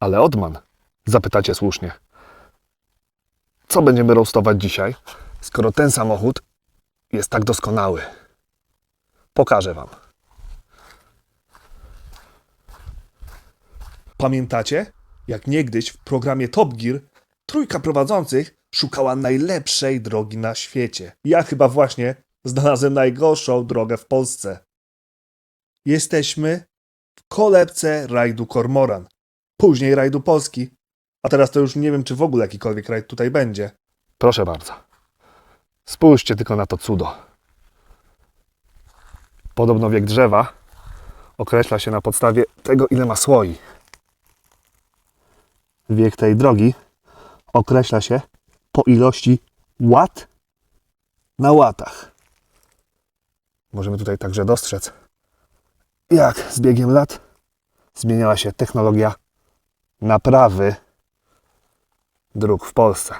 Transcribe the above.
Ale Odman, zapytacie słusznie. Co będziemy roastować dzisiaj, skoro ten samochód jest tak doskonały? Pokażę Wam. Pamiętacie, jak niegdyś w programie Top Gear trójka prowadzących szukała najlepszej drogi na świecie? Ja chyba właśnie znalazłem najgorszą drogę w Polsce. Jesteśmy w kolebce rajdu Kormoran, później rajdu Polski, a teraz to już nie wiem, czy w ogóle jakikolwiek rajd tutaj będzie. Proszę bardzo. Spójrzcie tylko na to cudo. Podobno wiek drzewa określa się na podstawie tego, ile ma słoi. Wiek tej drogi określa się po ilości łat na łatach. Możemy tutaj także dostrzec, jak z biegiem lat zmieniała się technologia naprawy dróg w Polsce.